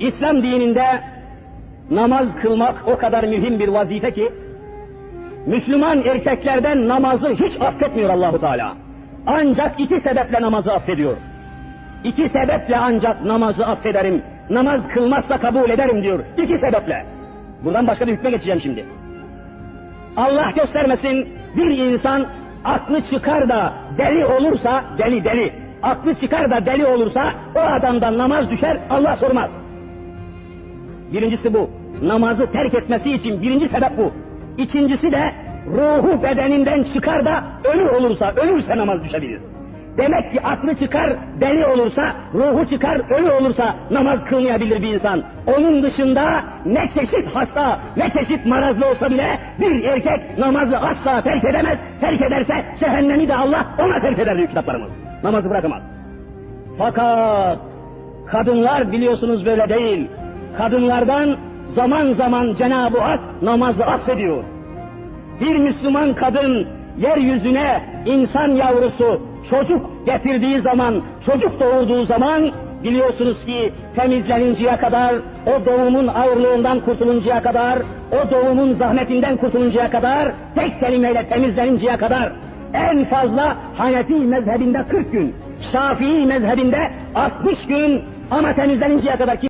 İslam dininde namaz kılmak o kadar mühim bir vazife ki Müslüman erkeklerden namazı hiç affetmiyor Allahu Teala. Ancak iki sebeple namazı affediyor. İki sebeple ancak namazı affederim. Namaz kılmazsa kabul ederim diyor. İki sebeple. Buradan başka bir hükme geçeceğim şimdi. Allah göstermesin bir insan aklı çıkar da deli olursa, deli deli, aklı çıkar da deli olursa o adamdan namaz düşer Allah sormaz. Birincisi bu. Namazı terk etmesi için birinci sebep bu. İkincisi de ruhu bedeninden çıkar da ölü olursa, ölürse namaz düşebilir. Demek ki aklı çıkar, deli olursa, ruhu çıkar, ölü olursa namaz kılmayabilir bir insan. Onun dışında ne çeşit hasta, ne çeşit marazlı olsa bile bir erkek namazı asla terk edemez. Terk ederse cehennemi de Allah ona terk eder diyor kitaplarımız. Namazı bırakamaz. Fakat kadınlar biliyorsunuz böyle değil. Kadınlardan zaman zaman Cenab-ı Hak namazı affediyor. Bir Müslüman kadın yeryüzüne insan yavrusu çocuk getirdiği zaman, çocuk doğurduğu zaman biliyorsunuz ki temizleninceye kadar, o doğumun ağırlığından kurtuluncaya kadar, o doğumun zahmetinden kurtuluncaya kadar, tek kelimeyle temizleninceye kadar en fazla Hanefi mezhebinde 40 gün, Şafii mezhebinde 60 gün ama temizleninceye kadar ki